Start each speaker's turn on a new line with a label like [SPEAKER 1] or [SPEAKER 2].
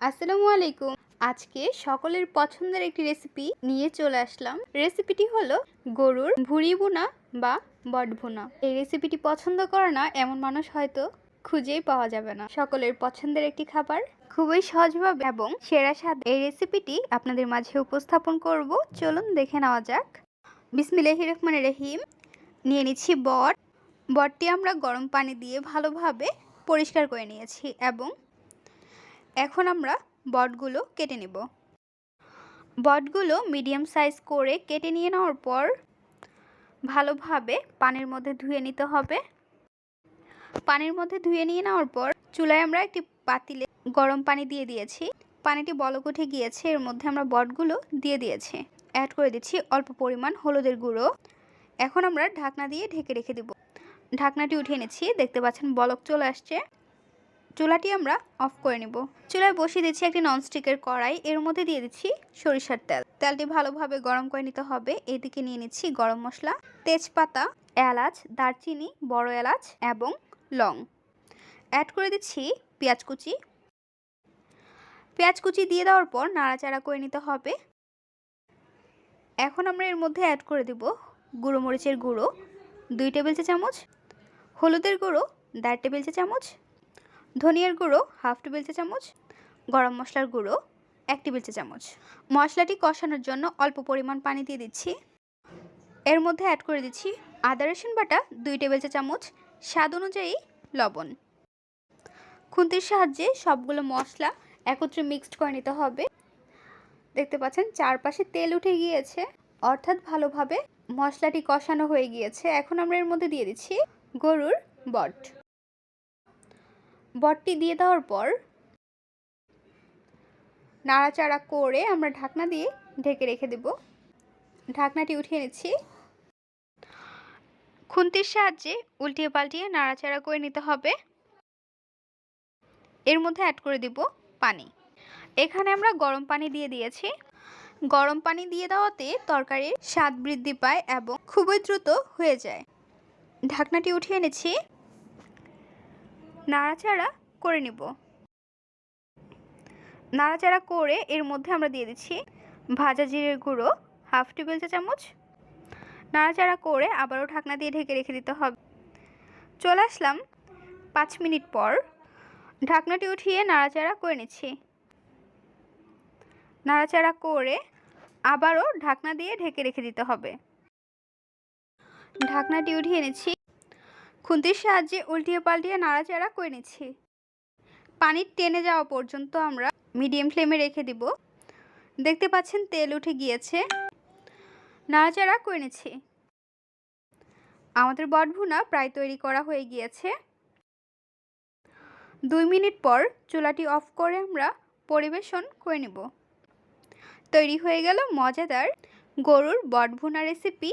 [SPEAKER 1] আসসালামু আলাইকুম। আজকে সকলের পছন্দের একটি রেসিপি নিয়ে চলে আসলাম। রেসিপিটি হলো গরুর ভুড়ি বোনা বা বট ভুনা। এই রেসিপিটি পছন্দ করে না এমন মানুষ হয়তো খুঁজেই পাওয়া যাবে না। সকলের পছন্দের একটি খাবার। খুবই সহজভাবে এবং সেরা স্বাদ। এই রেসিপিটি আপনাদের মাঝে উপস্থাপন করব। চলুন দেখে নেওয়া যাক। বিসমিল্লাহির রহমানির রহিম। নিয়ে নিচ্ছি বট। বটটি আমরা গরম পানি দিয়ে ভালোভাবে পরিষ্কার করে নিয়েছি এবং এখন আমরা বটগুলো কেটে নেব। বটগুলো মিডিয়াম সাইজ করে কেটে নিয়ে নেওয়ার পর ভালোভাবে পানির মধ্যে ধুয়ে নিতে হবে। পানির মধ্যে ধুয়ে নিয়ে নেওয়ার পর চুলায় আমরা একটি পাতিলে গরম পানি দিয়ে দিয়েছি। পানিটি বলক উঠে গিয়েছে, এর মধ্যে আমরা বটগুলো দিয়ে দিয়েছি। অ্যাড করে দিচ্ছি অল্প পরিমাণ হলুদের গুঁড়ো। এখন আমরা ঢাকনা দিয়ে ঢেকে রেখে দেব। ঢাকনাটি উঠিয়ে নিচ্ছি, দেখতে পাচ্ছেন বলক চলে আসছে। চুলাটি আমরা অফ করে নিব। চুলায় বসিয়ে দিচ্ছি একটি ননস্টিকের কড়াই। এর মধ্যে দিয়ে দিচ্ছি সরিষার তেল। তেলটি ভালোভাবে গরম করে নিতে হবে। এদিকে নিয়ে নিচ্ছি গরম মশলা, তেজপাতা, এলাচ, দারচিনি, বড় এলাচ এবং লং। অ্যাড করে দিচ্ছি পেঁয়াজ কুচি। পেঁয়াজ কুচি দিয়ে দেওয়ার পর নাড়াচাড়া করে নিতে হবে। এখন আমরা এর মধ্যে অ্যাড করে দেব গুঁড়ো মরিচের গুঁড়ো, দুই টেবিল চা চামচ হলুদের গুঁড়ো, দেড় টেবিল চা চামচ ধনিয়ার গুঁড়ো হাফ টেবিল চা চামচ, গরম মশলার গুঁড়ো এক টেবিল চা চামচ। মশলাটি কষানোর জন্য অল্প পরিমাণ পানি দিয়ে দিচ্ছি। এর মধ্যে অ্যাড করে দিচ্ছি আদা, রসুন বাটা দুই টেবিল চা চামচ, স্বাদ অনুযায়ী লবণ। খুন্তির সাহায্যে সবগুলো মশলা একত্রে মিক্সড করে নিতে হবে। দেখতে পাচ্ছেন চারপাশে তেল উঠে গিয়েছে, অর্থাৎ ভালোভাবে মশলাটি কষানো হয়ে গিয়েছে। এখন আমরা এর মধ্যে দিয়ে দিচ্ছি গরুর বট। বটটি দিয়ে দেওয়ার পর নাড়াচাড়া করে আমরা ঢাকনা দিয়ে ঢেকে রেখে দেব। ঢাকনাটি উঠিয়ে নিচ্ছি। খুন্তির সাহায্যে উল্টিয়ে পাল্টিয়ে নাড়াচাড়া করে নিতে হবে। এর মধ্যে অ্যাড করে দেব পানি। এখানে আমরা গরম পানি দিয়ে দিয়েছি। গরম পানি দিয়ে দেওয়াতে তরকারির স্বাদ বৃদ্ধি পায় এবং খুবই দ্রুত হয়ে যায়। ঢাকনাটি উঠিয়ে নিচ্ছি। নাড়াচাড়া করে নিব। নাড়াচাড়া করে এর মধ্যে আমরা দিয়ে দিচ্ছি ভাজা জিরের গুঁড়ো, হাফ টেবিল চা চামচ। নাড়াচাড়া করে আবারও ঢাকনা দিয়ে ঢেকে রেখে দিতে হবে। চলে আসলাম পাঁচ মিনিট পর। ঢাকনাটি উঠিয়ে নাড়াচাড়া করে নিচ্ছি। নাড়াচাড়া করে আবারও ঢাকনা দিয়ে ঢেকে রেখে দিতে হবে। ঢাকনাটি উঠিয়ে নিচ্ছি খুন্তির সাহায্যে উল্টিয়ে পাল্টিয়ে নাড়াচাড়া করে নিচ্ছি। পানির টেনে যাওয়া পর্যন্ত আমরা মিডিয়াম ফ্লেমে রেখে দিব। দেখতে পাচ্ছেন তেল উঠে গিয়েছে। নাড়াচাড়া করে নিচ্ছি। আমাদের বটভুনা প্রায় তৈরি করা হয়ে গিয়েছে। দুই মিনিট পর চুলাটি অফ করে আমরা পরিবেশন করে নেব। তৈরি হয়ে গেল মজাদার গরুর বটভুনা রেসিপি।